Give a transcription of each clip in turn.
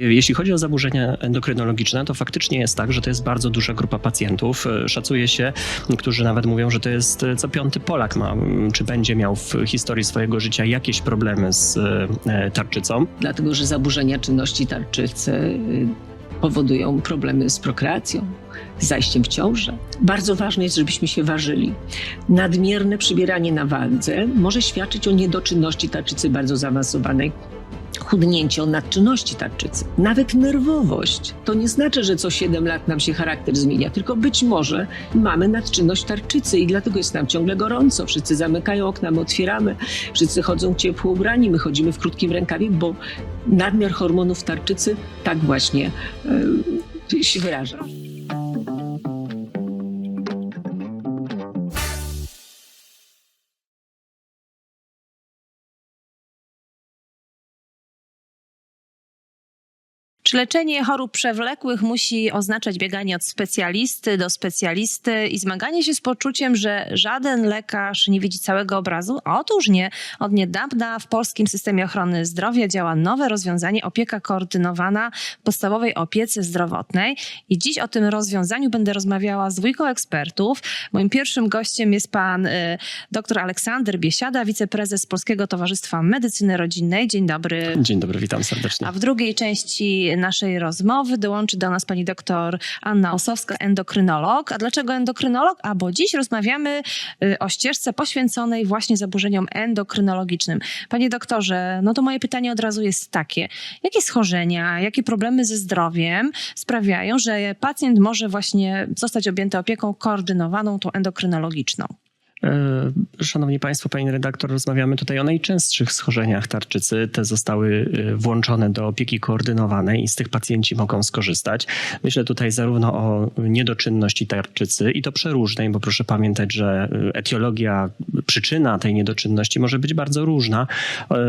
Jeśli chodzi o zaburzenia endokrynologiczne, to faktycznie jest tak, że to jest bardzo duża grupa pacjentów. Szacuje się, niektórzy nawet mówią, że to jest co piąty Polak ma, czy będzie miał w historii swojego życia jakieś problemy z e, tarczycą. dlatego że zaburzenia czynności tarczycy y, powodują problemy z prokreacją, zajściem w ciążę. Bardzo ważne jest, żebyśmy się ważyli. Nadmierne przybieranie na wandze może świadczyć o niedoczynności tarczycy bardzo zaawansowanej. Chudnięcie o nadczynności tarczycy, nawet nerwowość. To nie znaczy, że co 7 lat nam się charakter zmienia, tylko być może mamy nadczynność tarczycy i dlatego jest nam ciągle gorąco. Wszyscy zamykają okna, my otwieramy, wszyscy chodzą ciepło ubrani, my chodzimy w krótkim rękawie, bo nadmiar hormonów tarczycy tak właśnie e, się wyraża. Czy leczenie chorób przewlekłych musi oznaczać bieganie od specjalisty do specjalisty i zmaganie się z poczuciem, że żaden lekarz nie widzi całego obrazu? Otóż nie. Od niedawna w polskim systemie ochrony zdrowia działa nowe rozwiązanie opieka koordynowana w podstawowej opiece zdrowotnej. I dziś o tym rozwiązaniu będę rozmawiała z dwójką ekspertów. Moim pierwszym gościem jest pan y, dr Aleksander Biesiada, wiceprezes Polskiego Towarzystwa Medycyny Rodzinnej. Dzień dobry. Dzień dobry, witam serdecznie. A w drugiej części naszej rozmowy dołączy do nas pani doktor Anna Osowska, endokrynolog. A dlaczego endokrynolog? A bo dziś rozmawiamy y, o ścieżce poświęconej właśnie zaburzeniom endokrynologicznym. Panie doktorze, no to moje pytanie od razu jest takie. Jakie schorzenia, jakie problemy ze zdrowiem sprawiają, że pacjent może właśnie zostać objęty opieką koordynowaną, tą endokrynologiczną? E, Szanowni Państwo, Pani redaktor, rozmawiamy tutaj o najczęstszych schorzeniach tarczycy. Te zostały e, włączone do opieki koordynowanej i z tych pacjenci mogą skorzystać. Myślę tutaj zarówno o niedoczynności tarczycy i to przeróżnej, bo proszę pamiętać, że e, etiologia, przyczyna tej niedoczynności może być bardzo różna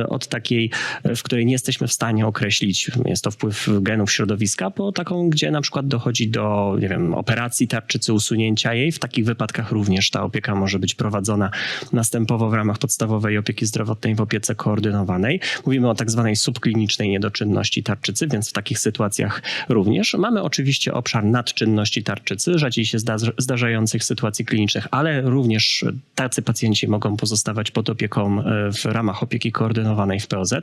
od takiej, w której nie jesteśmy w stanie określić. Jest to wpływ genów środowiska, po taką, gdzie na przykład dochodzi do, nie wiem, operacji tarczycy, usunięcia jej. W takich wypadkach również ta opieka może być prowadzona następowo w ramach podstawowej opieki zdrowotnej w opiece koordynowanej. Mówimy o tak zwanej subklinicznej niedoczynności tarczycy, więc w takich sytuacjach również. Mamy oczywiście obszar nadczynności tarczycy, rzadziej się zda- zdarzających sytuacji klinicznych, ale również tacy pacjenci mogą pozostawać pod opieką e, w ramach opieki koordynowanej w POZ.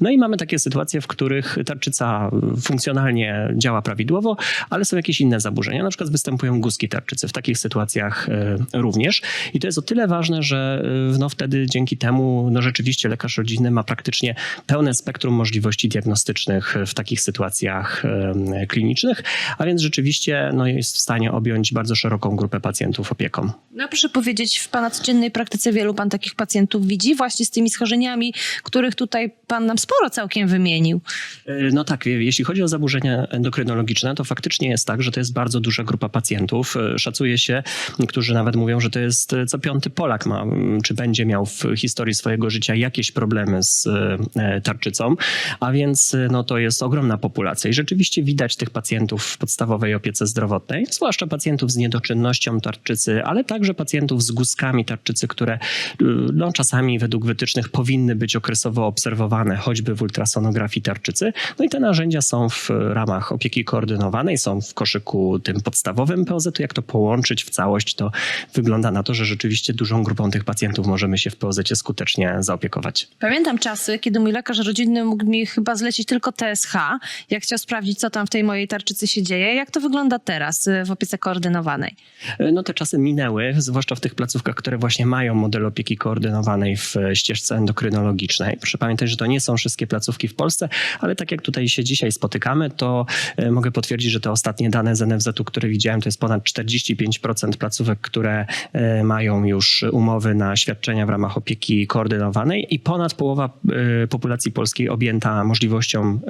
No i mamy takie sytuacje, w których tarczyca funkcjonalnie działa prawidłowo, ale są jakieś inne zaburzenia, na przykład występują guzki tarczycy. W takich sytuacjach e, również. I to jest o tyle ważne, że y, no wtedy dzięki temu no rzeczywiście lekarz rodzinny ma praktycznie pełne spektrum możliwości diagnostycznych w takich sytuacjach y, klinicznych, a więc rzeczywiście no jest w stanie objąć bardzo szeroką grupę pacjentów opieką. No proszę powiedzieć, w Pana codziennej praktyce wielu Pan takich pacjentów widzi właśnie z tymi schorzeniami, których tutaj Pan nam sporo całkiem wymienił. Y, No tak, jeśli chodzi o zaburzenia endokrynologiczne, to faktycznie jest tak, że to jest bardzo duża grupa pacjentów. Szacuje się, niektórzy nawet mówią, że to jest co piąty Polak ma, czy będzie miał w historii swojego życia jakieś problemy z e, tarczycą, a więc no, to jest ogromna populacja i rzeczywiście widać tych pacjentów w podstawowej opiece zdrowotnej, zwłaszcza pacjentów z niedoczynnością tarczycy, ale także pacjentów z guzkami tarczycy, które no, czasami według wytycznych powinny być okresowo obserwowane, choćby w ultrasonografii tarczycy. No i te narzędzia są w ramach opieki koordynowanej, są w koszyku tym podstawowym POZ-u. Jak to połączyć w całość, to wygląda na to, że rzeczywiście dużą grupą tych pacjentów możemy się w POZ skutecznie zaopiekować. Pamiętam czasy, kiedy mój lekarz rodzinny mógł mi chyba zlecić tylko TSH, jak chciał sprawdzić, co tam w tej mojej tarczycy się dzieje. Jak to wygląda teraz y, w opiece koordynowanej? No te czasy minęły, zwłaszcza w tych placówkach, które właśnie mają model opieki koordynowanej w ścieżce endokrynologicznej. Proszę pamiętać, że to nie są wszystkie placówki w Polsce, ale tak jak tutaj się dzisiaj spotykamy, to mogę potwierdzić, że te ostatnie dane z NFZ-u, które widziałem, to jest ponad 45% placówek, które mają już umowy na świadczenia w ramach opieki koordynowanej i ponad połowa e, populacji polskiej objęta możliwością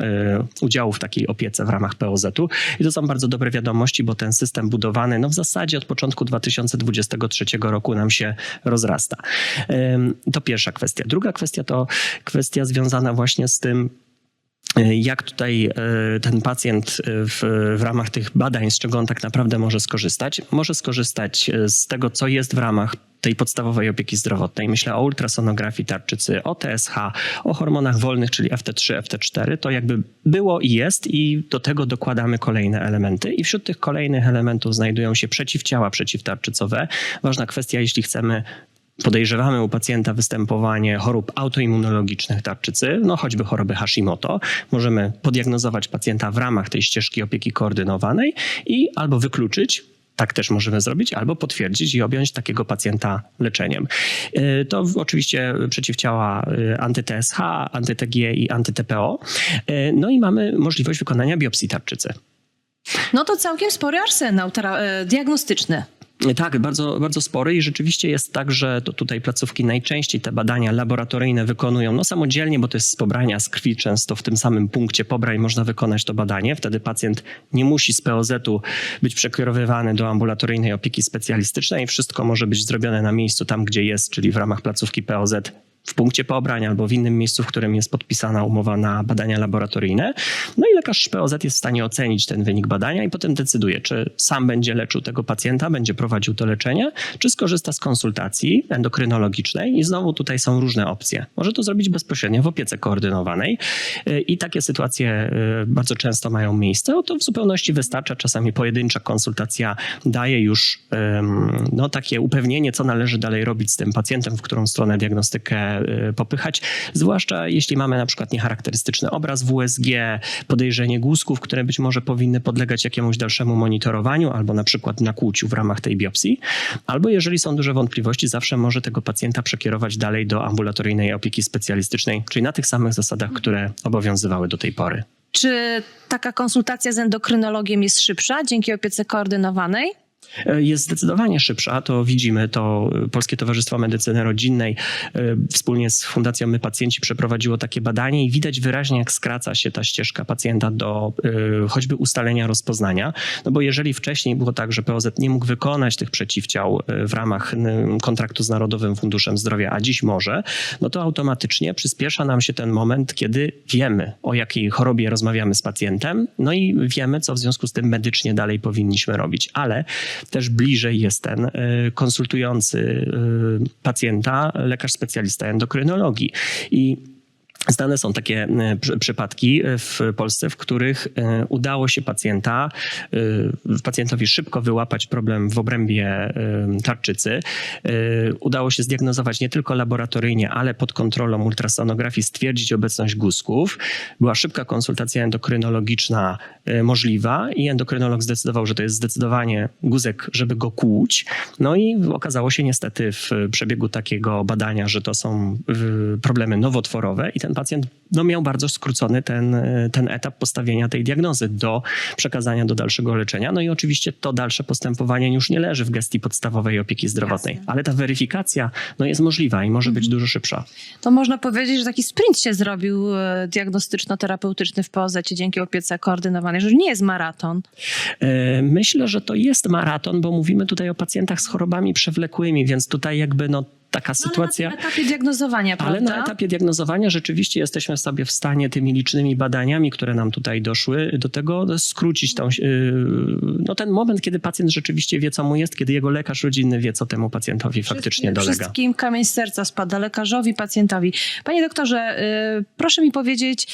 udziału w takiej opiece w ramach POZ-u. I to są bardzo dobre wiadomości, bo ten system budowany no w zasadzie od początku 2023 roku nam się rozrasta. To pierwsza kwestia. Druga kwestia to kwestia związana właśnie z tym, jak tutaj e, ten pacjent e, w, w ramach tych badań, z czego on tak naprawdę może skorzystać? Może skorzystać e, z tego, co jest w ramach tej podstawowej opieki zdrowotnej. Myślę o ultrasonografii tarczycy, o TSH, o hormonach wolnych, czyli FT3, FT4. To jakby było i jest i do tego dokładamy kolejne elementy. I wśród tych kolejnych elementów znajdują się przeciwciała przeciwtarczycowe. Ważna kwestia, jeśli chcemy podejrzewamy u pacjenta występowanie chorób autoimmunologicznych tarczycy, no choćby choroby Hashimoto, możemy podiagnozować pacjenta w ramach tej ścieżki opieki koordynowanej i albo wykluczyć tak też możemy zrobić, albo potwierdzić i objąć takiego pacjenta leczeniem. Y, To oczywiście przeciwciała y, anty-TSH, anty-TG i anty-TPO. Y, No i mamy możliwość wykonania biopsji tarczycy. No to całkiem spory arsenał e, diagnostyczny. Tak, bardzo, bardzo spory i rzeczywiście jest tak, że to tutaj placówki najczęściej te badania laboratoryjne wykonują no samodzielnie, bo to jest z pobrania z krwi, często w tym samym punkcie pobrań można wykonać to badanie. Wtedy pacjent nie musi z POZ-u być przekierowywany do ambulatoryjnej opieki specjalistycznej. Wszystko może być zrobione na miejscu tam, gdzie jest, czyli w ramach placówki POZ w punkcie pobrań albo w innym miejscu, w którym jest podpisana umowa na badania laboratoryjne. No i lekarz POZ jest w stanie ocenić ten wynik badania i potem decyduje, czy sam będzie leczył tego pacjenta, będzie prowadził to leczenie, czy skorzysta z konsultacji endokrynologicznej. I znowu tutaj są różne opcje. Może to zrobić bezpośrednio w opiece koordynowanej Yy, i takie sytuacje yy, bardzo często mają miejsce. O to w zupełności wystarcza. Czasami pojedyncza konsultacja daje już no, takie upewnienie, co należy dalej robić z tym pacjentem, w którą stronę diagnostykę y, popychać. Zwłaszcza jeśli mamy na przykład niecharakterystyczny obraz WSG, podejrzenie guzków, które być może powinny podlegać jakiemuś dalszemu monitorowaniu albo na przykład nakłuciu w ramach tej biopsji. Albo jeżeli są duże wątpliwości, zawsze może tego pacjenta przekierować dalej do ambulatoryjnej opieki specjalistycznej, czyli na tych samych zasadach, które obowiązywały do tej pory. Czy taka konsultacja z endokrynologiem jest szybsza dzięki opiece koordynowanej? E, jest zdecydowanie szybsza. To widzimy, to e, Polskie Towarzystwo Medycyny Rodzinnej e, wspólnie z Fundacją My Pacjenci przeprowadziło takie badanie i widać wyraźnie, jak skraca się ta ścieżka pacjenta do choćby ustalenia rozpoznania. No bo jeżeli wcześniej było tak, że POZ nie mógł wykonać tych przeciwciał w ramach kontraktu z Narodowym Funduszem Zdrowia, a dziś może, no to automatycznie przyspiesza nam się ten moment, kiedy wiemy, o jakiej chorobie rozmawiamy z pacjentem, no i wiemy, co w związku z tym medycznie dalej powinniśmy robić. Ale też bliżej jest ten y, konsultujący y, pacjenta lekarz specjalista endokrynologii. I Znane są takie przy- przypadki w Polsce, w których y, udało się pacjenta, pacjentowi szybko wyłapać problem w obrębie tarczycy. Udało się zdiagnozować nie tylko laboratoryjnie, ale pod kontrolą ultrasonografii stwierdzić obecność guzków. Była szybka konsultacja endokrynologiczna możliwa i endokrynolog zdecydował, że to jest zdecydowanie guzek, żeby go kłuć. No i okazało się niestety w przebiegu takiego badania, że to są problemy nowotworowe i ten pacjent no, miał bardzo skrócony ten, y, ten etap postawienia tej diagnozy do przekazania do dalszego leczenia. No i oczywiście to dalsze postępowanie już nie leży w gestii podstawowej opieki zdrowotnej, Jasne. ale ta weryfikacja no, jest możliwa i może być dużo szybsza. To można powiedzieć, że taki sprint się zrobił e, diagnostyczno-terapeutyczny w POZ dzięki opiece koordynowanej, że nie jest maraton. E, Myślę, że to jest maraton, bo mówimy tutaj o pacjentach z chorobami przewlekłymi, więc tutaj jakby no taka sytuacja. Ale na etapie diagnozowania, Ale prawda? na etapie diagnozowania rzeczywiście jesteśmy sobie w stanie tymi licznymi badaniami, które nam tutaj doszły, do tego skrócić tą, yy, no ten moment, kiedy pacjent rzeczywiście wie, co mu jest, kiedy jego lekarz rodzinny wie, co temu pacjentowi faktycznie dolega. Wszystkim kamień serca spada lekarzowi, pacjentowi. Panie doktorze, y, proszę mi powiedzieć,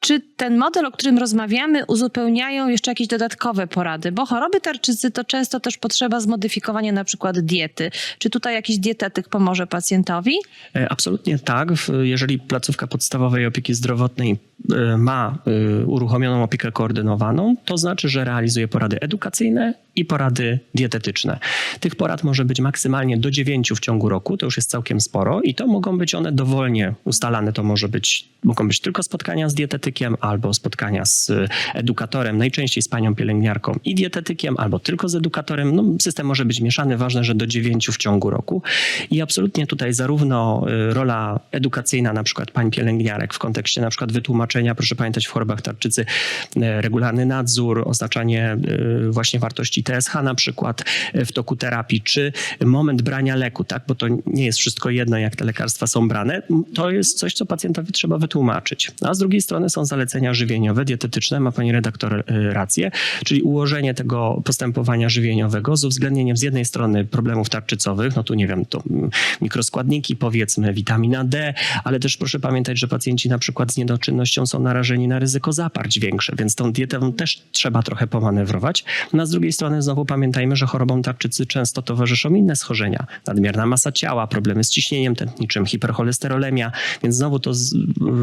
czy ten model, o którym rozmawiamy, uzupełniają jeszcze jakieś dodatkowe porady? Bo choroby tarczycy to często też potrzeba zmodyfikowania na przykład diety. Czy tutaj jakiś dietetyk pomoże pacjentowi? E, Absolutnie tak. Jeżeli placówka podstawowej opieki zdrowotnej e, ma e, uruchomioną opiekę koordynowaną, to znaczy, że realizuje porady edukacyjne i porady dietetyczne. Tych porad może być maksymalnie do dziewięciu w ciągu roku, to już jest całkiem sporo i to mogą być one dowolnie ustalane. To może być, mogą być tylko spotkania z dietetykiem albo spotkania z e, edukatorem, najczęściej z panią pielęgniarką i dietetykiem, albo tylko z edukatorem. No, system może być mieszany, ważne, że do dziewięciu w ciągu roku. I absolutnie tutaj zarówno y, rola edukacyjna na przykład pań pielęgniarek w kontekście na przykład wytłumaczenia, proszę pamiętać w chorobach tarczycy y, regularny nadzór, oznaczanie y, właśnie wartości TSH na przykład y, w toku terapii, czy moment brania leku, tak, bo to nie jest wszystko jedno, jak te lekarstwa są brane, to jest coś, co pacjentowi trzeba wytłumaczyć. A z drugiej strony są zalecenia żywieniowe, dietetyczne, ma pani redaktor y, rację, czyli ułożenie tego postępowania żywieniowego z uwzględnieniem z jednej strony problemów tarczycowych, no tu nie wiem, to mm, mikroskładniki powiedzmy, witamina D, ale też proszę pamiętać, że pacjenci na przykład z niedoczynnością są narażeni na ryzyko zaparć większe, więc tą dietę też trzeba trochę pomanewrować. No a z drugiej strony znowu pamiętajmy, że chorobom tarczycy często towarzyszą inne schorzenia. Nadmierna masa ciała, problemy z ciśnieniem tętniczym, hipercholesterolemia, więc znowu to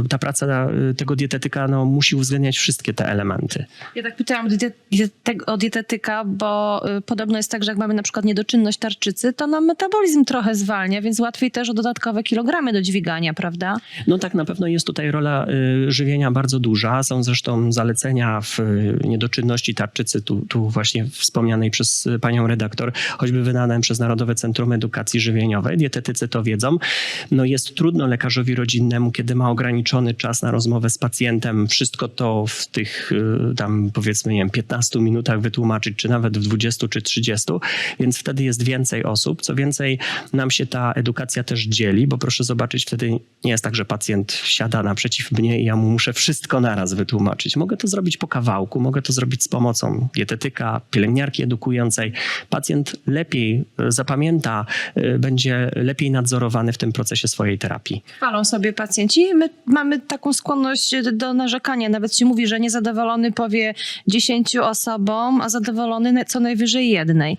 ta praca y, tego dietetyka no, musi uwzględniać wszystkie te elementy. Ja tak pytałam o dietetyka, bo y, podobno jest tak, że jak mamy na przykład niedoczynność tarczycy, to nam metabolizm trochę zwalnia, więc łatwiej też o dodatkowe kilogramy do dźwigania, prawda? No tak, na pewno jest tutaj rola y, żywienia bardzo duża. Są zresztą zalecenia w y, niedoczynności tarczycy, tu, tu właśnie wspomnianej przez panią redaktor, choćby wydanym przez Narodowe Centrum Edukacji Żywieniowej. Dietetycy to wiedzą. No jest trudno lekarzowi rodzinnemu, kiedy ma ograniczony czas na rozmowę z pacjentem, wszystko to w tych y, tam powiedzmy, nie wiem, 15 minutach wytłumaczyć, czy nawet w 20 czy 30, więc wtedy jest więcej osób. Co więcej, nam się ta edukacja też dzieli, bo proszę zobaczyć, wtedy nie jest tak, że pacjent siada naprzeciw mnie i ja mu muszę wszystko naraz wytłumaczyć. Mogę to zrobić po kawałku, mogę to zrobić z pomocą dietetyka, pielęgniarki edukującej. Pacjent lepiej y, zapamięta, y, będzie lepiej nadzorowany w tym procesie swojej terapii. Chwalą sobie pacjenci. My mamy taką skłonność do narzekania. Nawet się mówi, że niezadowolony powie 10 osobom, a zadowolony co najwyżej jednej.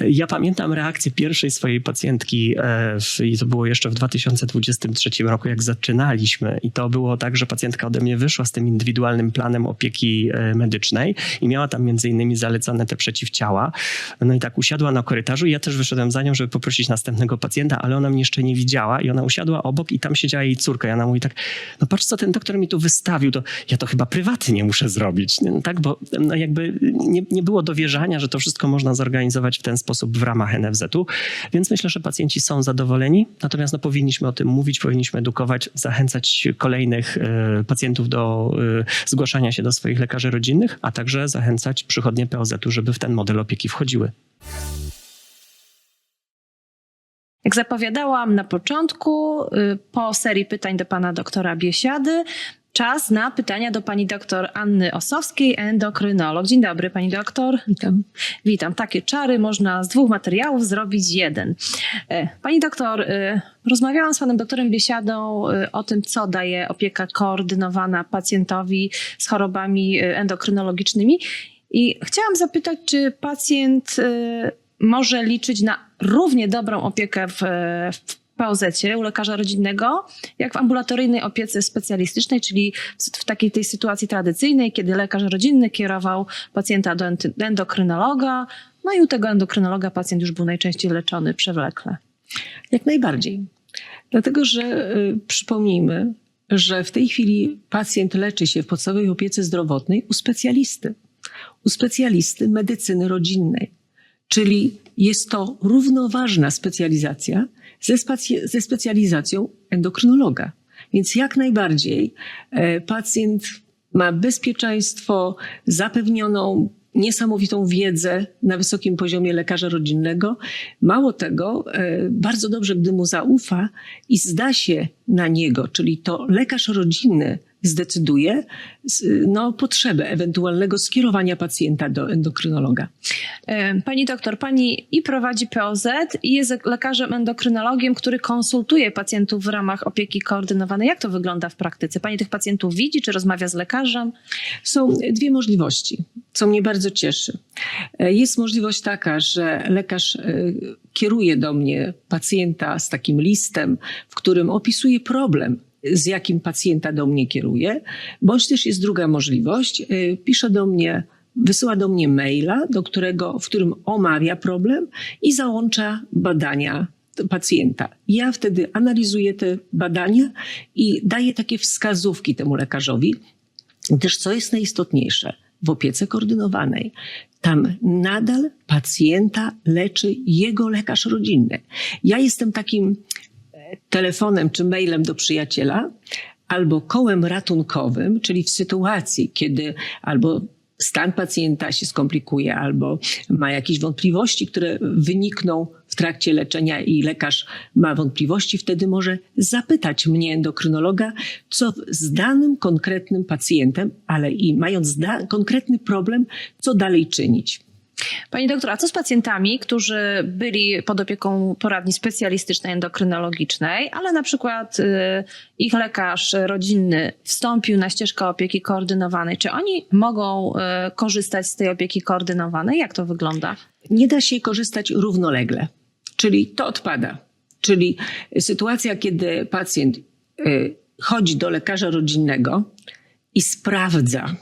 Ja pamiętam reakcję pierwszej swojej pacjentki e, w, i to było jeszcze w 2023 roku, jak zaczynaliśmy i to było tak, że pacjentka ode mnie wyszła z tym indywidualnym planem opieki e, medycznej i miała tam między innymi zalecane te przeciwciała. No i tak usiadła na korytarzu i ja też wyszedłem za nią, żeby poprosić następnego pacjenta, ale ona mnie jeszcze nie widziała i ona usiadła obok i tam siedziała jej córka i ona mówi tak, no patrz co ten doktor mi tu wystawił, to ja to chyba prywatnie muszę zrobić? No tak, bo no jakby nie, nie było dowierzania, że to wszystko można zorganizować w ten sposób w ramach NFZ-u, więc myślę, że pacjenci są zadowoleni, natomiast no, powinniśmy o tym mówić, powinniśmy edukować, zachęcać kolejnych e, pacjentów do e, zgłaszania się do swoich lekarzy rodzinnych, a także zachęcać przychodnie POZ-u, żeby w ten model opieki wchodziły. Jak zapowiadałam na początku, y, po serii pytań do pana doktora Biesiady, czas na pytania do pani doktor Anny Osowskiej, endokrynolog. Dzień dobry, pani doktor. Witam. Witam. Takie czary można z dwóch materiałów zrobić jeden. E, Pani doktor, e, rozmawiałam z panem doktorem Biesiadą e, o tym, co daje opieka koordynowana pacjentowi z chorobami endokrynologicznymi i chciałam zapytać, czy pacjent może liczyć na równie dobrą opiekę w, w POZ, u lekarza rodzinnego, jak w ambulatoryjnej opiece specjalistycznej, czyli w, takiej tej sytuacji tradycyjnej, kiedy lekarz rodzinny kierował pacjenta do endokrynologa, no i u tego endokrynologa pacjent już był najczęściej leczony przewlekle. Jak najbardziej. Dlatego, że y, przypomnijmy, że w tej chwili pacjent leczy się w podstawowej opiece zdrowotnej u specjalisty. U specjalisty medycyny rodzinnej. Czyli jest to równoważna specjalizacja ze, ze specjalizacją endokrynologa. Więc jak najbardziej e, pacjent ma bezpieczeństwo, zapewnioną niesamowitą wiedzę na wysokim poziomie lekarza rodzinnego. Mało tego, e, bardzo dobrze, gdy mu zaufa i zda się na niego, czyli to lekarz rodzinny zdecyduje no, potrzebę ewentualnego skierowania pacjenta do endokrynologa. E, Pani doktor, pani i prowadzi POZ i jest lekarzem endokrynologiem, który konsultuje pacjentów w ramach opieki koordynowanej. Jak to wygląda w praktyce? Pani tych pacjentów widzi, czy rozmawia z lekarzem? Są dwie możliwości, co mnie bardzo cieszy. E, Jest możliwość taka, że lekarz e, kieruje do mnie pacjenta z takim listem, w którym opisuje problem, z jakim pacjenta do mnie kieruje, bądź też jest druga możliwość, e, pisze do mnie, wysyła do mnie maila, do którego, w którym omawia problem i załącza badania pacjenta. Ja wtedy analizuję te badania i daję takie wskazówki temu lekarzowi, też co jest najistotniejsze, w opiece koordynowanej, tam nadal pacjenta leczy jego lekarz rodzinny. Ja jestem takim telefonem czy mailem do przyjaciela, albo kołem ratunkowym, czyli w sytuacji, kiedy albo stan pacjenta się skomplikuje albo ma jakieś wątpliwości, które wynikną w trakcie leczenia i lekarz ma wątpliwości, wtedy może zapytać mnie, endokrynologa, co z danym konkretnym pacjentem, ale i mając konkretny problem, co dalej czynić. Pani doktor, a co z pacjentami, którzy byli pod opieką poradni specjalistycznej endokrynologicznej, ale na przykład y, ich lekarz rodzinny wstąpił na ścieżkę opieki koordynowanej? Czy oni mogą y, korzystać z tej opieki koordynowanej? Jak to wygląda? nie da się jej korzystać równolegle. Czyli to odpada. Czyli sytuacja, kiedy pacjent y, chodzi do lekarza rodzinnego i sprawdza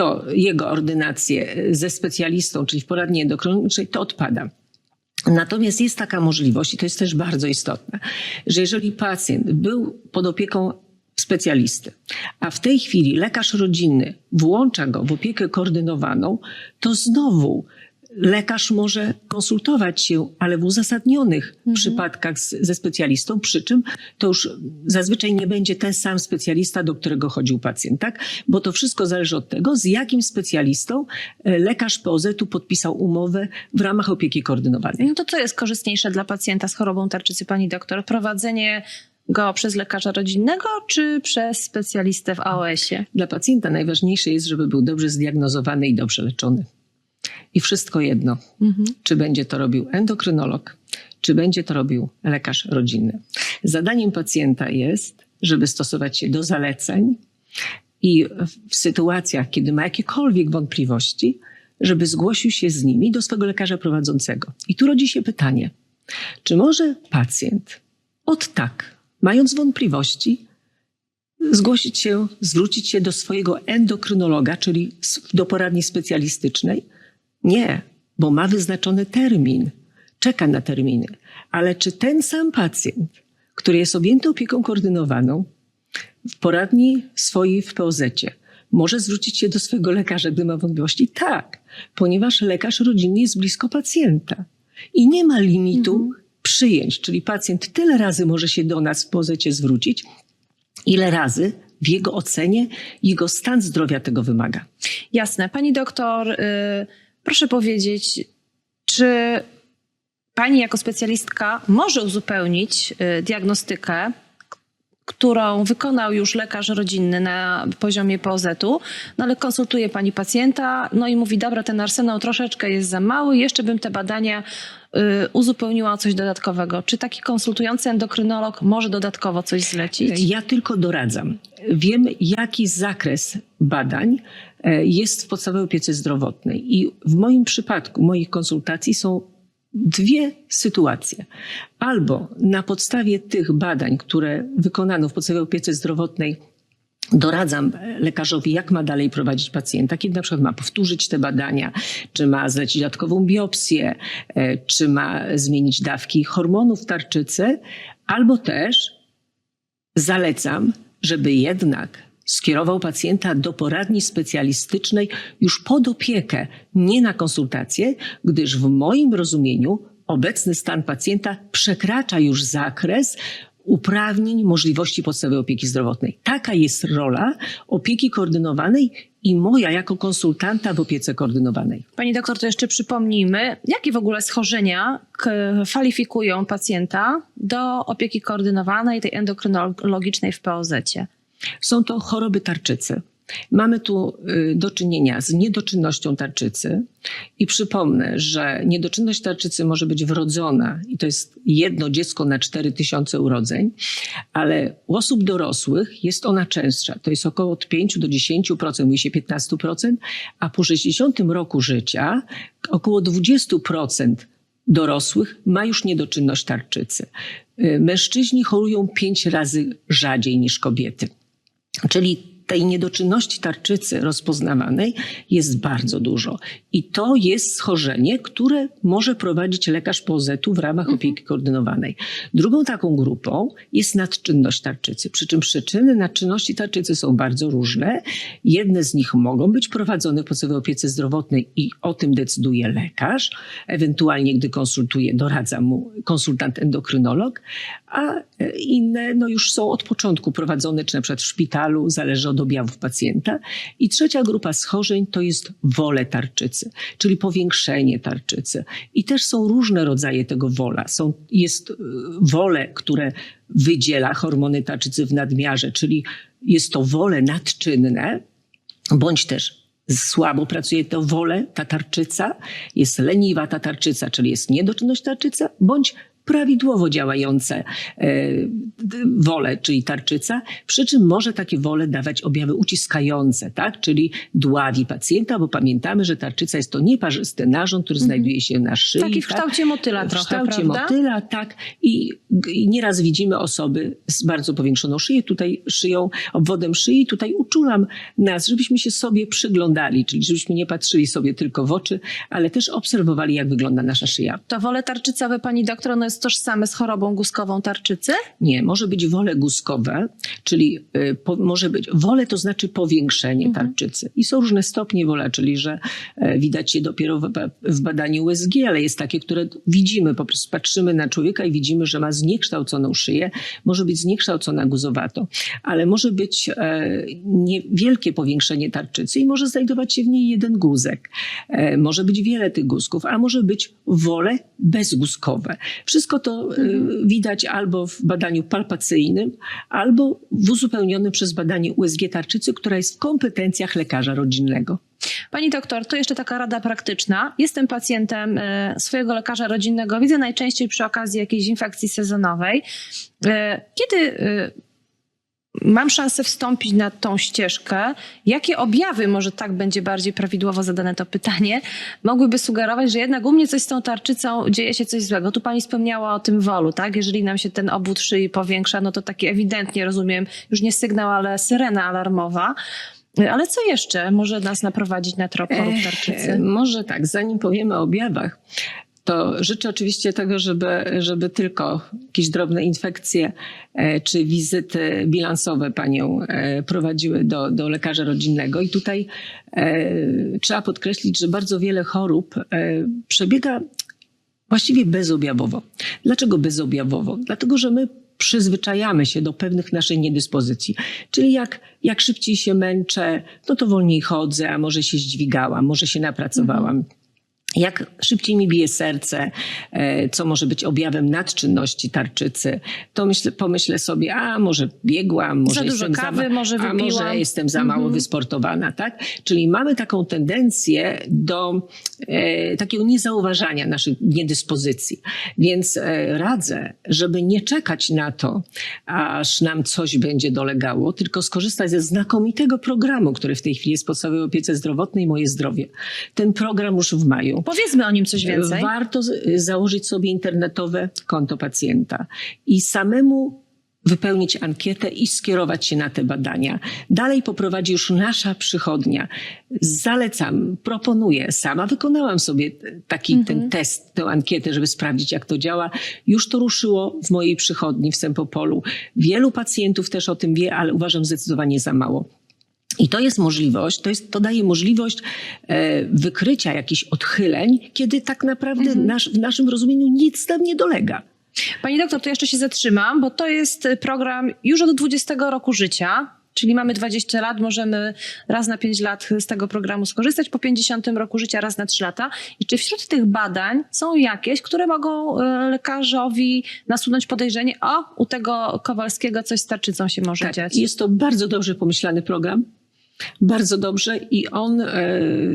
to jego ordynację ze specjalistą, czyli w poradni endokrynologicznej, to odpada. Natomiast jest taka możliwość, i to jest też bardzo istotne, że jeżeli pacjent był pod opieką specjalisty, a w tej chwili lekarz rodzinny włącza go w opiekę koordynowaną, to znowu lekarz może konsultować się, ale w uzasadnionych przypadkach z, ze specjalistą, przy czym to już zazwyczaj nie będzie ten sam specjalista, do którego chodził pacjent, tak? Bo to wszystko zależy od tego, z jakim specjalistą e, lekarz POZ-u podpisał umowę w ramach opieki koordynowanej. No to co jest korzystniejsze dla pacjenta z chorobą tarczycy, pani doktor? Prowadzenie go przez lekarza rodzinnego czy przez specjalistę w AOS-ie? Dla pacjenta najważniejsze jest, żeby był dobrze zdiagnozowany i dobrze leczony. I wszystko jedno, Mhm. czy będzie to robił endokrynolog, czy będzie to robił lekarz rodzinny. Zadaniem pacjenta jest, żeby stosować się do zaleceń i w sytuacjach, kiedy ma jakiekolwiek wątpliwości, żeby zgłosił się z nimi do swego lekarza prowadzącego. I tu rodzi się pytanie, czy może pacjent od tak, mając wątpliwości, zgłosić się, zwrócić się do swojego endokrynologa, czyli do poradni specjalistycznej? Nie, bo ma wyznaczony termin, czeka na terminy. Ale czy ten sam pacjent, który jest objęty opieką koordynowaną w poradni swojej w POZ, może zwrócić się do swojego lekarza, gdy ma wątpliwości? Tak, ponieważ lekarz rodzinny jest blisko pacjenta i nie ma limitu przyjęć, czyli pacjent tyle razy może się do nas w POZ zwrócić, ile razy w jego ocenie jego stan zdrowia tego wymaga. Jasne. Pani doktor, y, proszę powiedzieć, czy pani jako specjalistka może uzupełnić y, diagnostykę, którą wykonał już lekarz rodzinny na poziomie POZ-u, no ale konsultuje pani pacjenta, no i mówi, dobra, ten arsenał troszeczkę jest za mały, jeszcze bym te badania y, uzupełniła o coś dodatkowego. Czy taki konsultujący endokrynolog może dodatkowo coś zlecić? Ja tylko doradzam. Wiem, jaki zakres badań e, jest w podstawowej opiece zdrowotnej. I w moim przypadku, moich konsultacji są dwie sytuacje. Albo na podstawie tych badań, które wykonano w podstawowej opiece zdrowotnej, doradzam lekarzowi, jak ma dalej prowadzić pacjenta, kiedy na przykład ma powtórzyć te badania, czy ma zlecić dodatkową biopsję, e, czy ma zmienić dawki hormonów w tarczycy, albo też zalecam, żeby jednak skierował pacjenta do poradni specjalistycznej już pod opiekę, nie na konsultację, gdyż w moim rozumieniu obecny stan pacjenta przekracza już zakres uprawnień, możliwości podstawowej opieki zdrowotnej. Taka jest rola opieki koordynowanej i moja jako konsultanta w opiece koordynowanej. Pani doktor, to jeszcze przypomnijmy, jakie w ogóle schorzenia kwalifikują pacjenta do opieki koordynowanej, tej endokrynologicznej w POZ-cie? Są to choroby tarczycy. Mamy tu y, do czynienia z niedoczynnością tarczycy i przypomnę, że niedoczynność tarczycy może być wrodzona i to jest jedno dziecko na 4000 urodzeń, ale u osób dorosłych jest ona częstsza. To jest około od 5 do 10%, mówi się 15%, a po 60 roku życia około 20% dorosłych ma już niedoczynność tarczycy. Y, Mężczyźni chorują 5 razy rzadziej niż kobiety. Czyli tej niedoczynności tarczycy rozpoznawanej jest bardzo dużo. I to jest schorzenie, które może prowadzić lekarz POZ-u w ramach opieki koordynowanej. Drugą taką grupą jest nadczynność tarczycy. Przy czym przyczyny nadczynności tarczycy są bardzo różne. Jedne z nich mogą być prowadzone w podstawowej opiece zdrowotnej i o tym decyduje lekarz. Ewentualnie, gdy konsultuje, doradza mu konsultant endokrynolog, a e, inne no, już są od początku prowadzone, czy na przykład w szpitalu, zależy od objawów pacjenta. I trzecia grupa schorzeń to jest wole tarczycy, czyli powiększenie tarczycy. I też są różne rodzaje tego wola. Są, jest y, wole, które wydziela hormony tarczycy w nadmiarze, czyli jest to wole nadczynne, bądź też słabo pracuje to wolę, ta tarczyca, jest leniwa ta tarczyca, czyli jest niedoczynność tarczyca, bądź prawidłowo działające e, wole, czyli tarczyca, przy czym może takie wole dawać objawy uciskające, tak? czyli dławi pacjenta, bo pamiętamy, że tarczyca jest to nieparzysty narząd, który znajduje się na szyi. Taki w tak? kształcie motyla w trochę, kształcie prawda? motyla, tak. I, I nieraz widzimy osoby z bardzo powiększoną szyję, tutaj szyją, obwodem szyi. Tutaj uczulam nas, żebyśmy się sobie przyglądali, czyli żebyśmy nie patrzyli sobie tylko w oczy, ale też obserwowali, jak wygląda nasza szyja. To wole tarczycowe, pani doktor, ono jest tożsame z chorobą guskową tarczycy? Nie, może być wole guskowe, czyli y, po, może być, wole to znaczy powiększenie Mhm. tarczycy. I są różne stopnie wola, czyli że e, widać je dopiero w, w badaniu USG, ale jest takie, które widzimy, po prostu patrzymy na człowieka i widzimy, że ma zniekształconą szyję, może być zniekształcona guzowato, ale może być e, niewielkie powiększenie tarczycy i może znajdować się w niej jeden guzek. E, może być wiele tych guzków, a może być wole bezguzkowe. Wszystko to e, widać albo w badaniu palpacyjnym, albo w uzupełnionym przez badanie USG tarczycy, która jest w kompetencjach lekarza rodzinnego. Pani doktor, to jeszcze taka rada praktyczna. Jestem pacjentem e, swojego lekarza rodzinnego. Widzę najczęściej przy okazji jakiejś infekcji sezonowej. E, Kiedy mam szansę wstąpić na tą ścieżkę, jakie objawy, może tak będzie bardziej prawidłowo zadane to pytanie, mogłyby sugerować, że jednak u mnie coś z tą tarczycą dzieje się coś złego? Tu pani wspomniała o tym wolu, tak? Jeżeli nam się ten obwód szyi powiększa, no to taki ewidentnie rozumiem, już nie sygnał, ale syrena alarmowa. Ale co jeszcze może nas naprowadzić na trop chorób tarczycy? może tak, zanim powiemy o objawach, to życzę oczywiście tego, żeby, żeby tylko jakieś drobne infekcje e, czy wizyty bilansowe panią e, prowadziły do, do lekarza rodzinnego. I tutaj e, trzeba podkreślić, że bardzo wiele chorób przebiega właściwie bezobjawowo. Dlaczego bezobjawowo? Dlatego, że my przyzwyczajamy się do pewnych naszych niedyspozycji. Czyli jak, jak szybciej się męczę, no to wolniej chodzę, a może się zdźwigałam, może się napracowałam. Jak szybciej mi bije serce, e, co może być objawem nadczynności tarczycy, to myślę, pomyślę sobie, a może biegłam, może Za dużo jestem kawy, ma- może a może jestem za mało Mhm. wysportowana, tak? Czyli mamy taką tendencję do e, takiego niezauważania naszych niedyspozycji. Więc e, radzę, żeby nie czekać na to, aż nam coś będzie dolegało, tylko skorzystać ze znakomitego programu, który w tej chwili jest w podstawowej opiece zdrowotnej Moje Zdrowie. Ten program już w maju. Powiedzmy o nim coś więcej. Warto założyć sobie internetowe konto pacjenta i samemu wypełnić ankietę i skierować się na te badania. Dalej poprowadzi już nasza przychodnia. Zalecam, proponuję. Sama wykonałam sobie taki Mhm. ten test, tę ankietę, żeby sprawdzić, jak to działa. Już to ruszyło w mojej przychodni w Sempopolu. Wielu pacjentów też o tym wie, ale uważam zdecydowanie za mało. I to jest możliwość, to, jest, to daje możliwość e, wykrycia jakichś odchyleń, kiedy tak naprawdę nasz, w naszym rozumieniu nic nam nie dolega. Pani doktor, to jeszcze się zatrzymam, bo to jest program już od 20 roku życia. Czyli mamy 20 lat, możemy raz na 5 lat z tego programu skorzystać, po 50 roku życia raz na 3 lata. I czy wśród tych badań są jakieś, które mogą e, lekarzowi nasunąć podejrzenie, o, u tego Kowalskiego coś z tarczycą się może Tak, dziać? jest to bardzo dobrze pomyślany program. Bardzo dobrze. I on, e,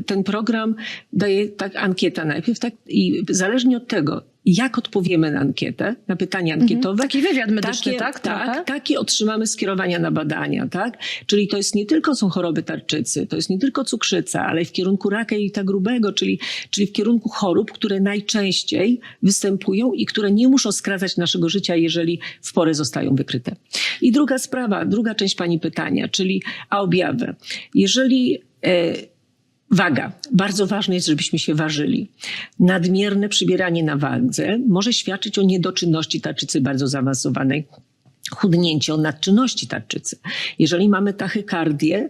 ten program daje tak ankieta najpierw tak, i zależnie od tego, jak odpowiemy na ankietę, na pytania ankietowe, Mhm. Taki wywiad medyczny, takie, tak? Trochę? tak, takie otrzymamy skierowania na badania, tak? Czyli to jest nie tylko są choroby tarczycy, to jest nie tylko cukrzyca, ale w kierunku raka jelita grubego, czyli, czyli w kierunku chorób, które najczęściej występują i które nie muszą skracać naszego życia, jeżeli w porę zostają wykryte. I druga sprawa, druga część pani pytania, czyli a objawy. Jeżeli e, Waga. Bardzo ważne jest, żebyśmy się ważyli. Nadmierne przybieranie na wadze może świadczyć o niedoczynności tarczycy bardzo zaawansowanej, chudnięcie o nadczynności tarczycy. Jeżeli mamy tachykardię,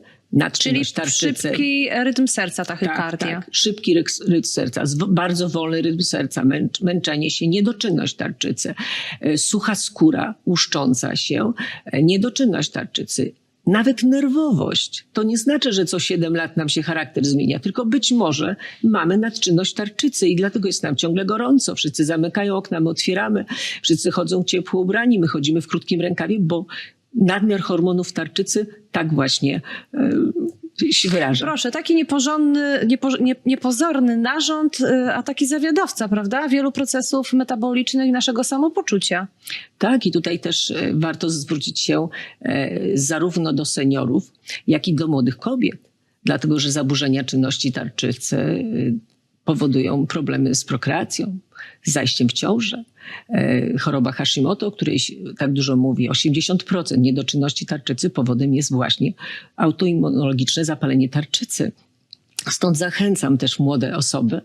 Czyli tarczycy. szybki rytm serca, tachykardia. Tak, tak. Szybki rytm, serca, bardzo wolny rytm serca, męcz, męczenie się, niedoczynność tarczycy, e, sucha skóra łuszcząca się, e, niedoczynność tarczycy, nawet nerwowość. To nie znaczy, że co 7 lat nam się charakter zmienia, tylko być może mamy nadczynność tarczycy i dlatego jest nam ciągle gorąco. Wszyscy zamykają okna, my otwieramy, wszyscy chodzą ciepło ubrani, my chodzimy w krótkim rękawie, bo nadmiar hormonów tarczycy tak właśnie e, się wyraża. Proszę, taki nieporządny, niepo, nie, niepozorny narząd, y, a taki zawiadowca, prawda? Wielu procesów metabolicznych naszego samopoczucia. Tak, i tutaj też e, warto zwrócić się e, zarówno do seniorów, jak i do młodych kobiet, dlatego że zaburzenia czynności tarczycy powodują problemy z prokreacją, z zajściem w ciążę. E, Choroba Hashimoto, o której tak dużo mówi, 80% niedoczynności tarczycy powodem jest właśnie autoimmunologiczne zapalenie tarczycy. Stąd zachęcam też młode osoby,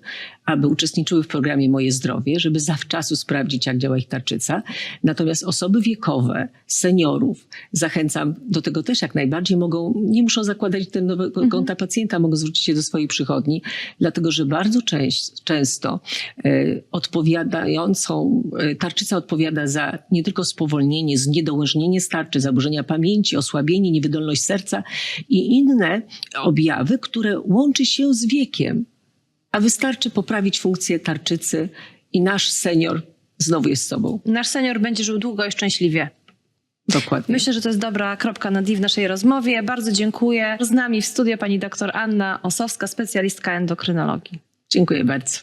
aby uczestniczyły w programie Moje Zdrowie, żeby zawczasu sprawdzić, jak działa ich tarczyca. Natomiast osoby wiekowe, seniorów, zachęcam do tego też jak najbardziej. Mogą, nie muszą zakładać ten nowego konta pacjenta, mogą zwrócić się do swojej przychodni, dlatego że bardzo część, często e, odpowiadającą, e, tarczyca odpowiada za nie tylko spowolnienie, zniedołężnienie starczy, zaburzenia pamięci, osłabienie, niewydolność serca i inne objawy, które łączy się z wiekiem. A wystarczy poprawić funkcję tarczycy i nasz senior znowu jest sobą. Nasz senior będzie żył długo i szczęśliwie. Dokładnie. Myślę, że to jest dobra kropka na D w naszej rozmowie. Bardzo dziękuję. Z nami w studio pani dr Anna Osowska, specjalistka endokrynologii. Dziękuję bardzo.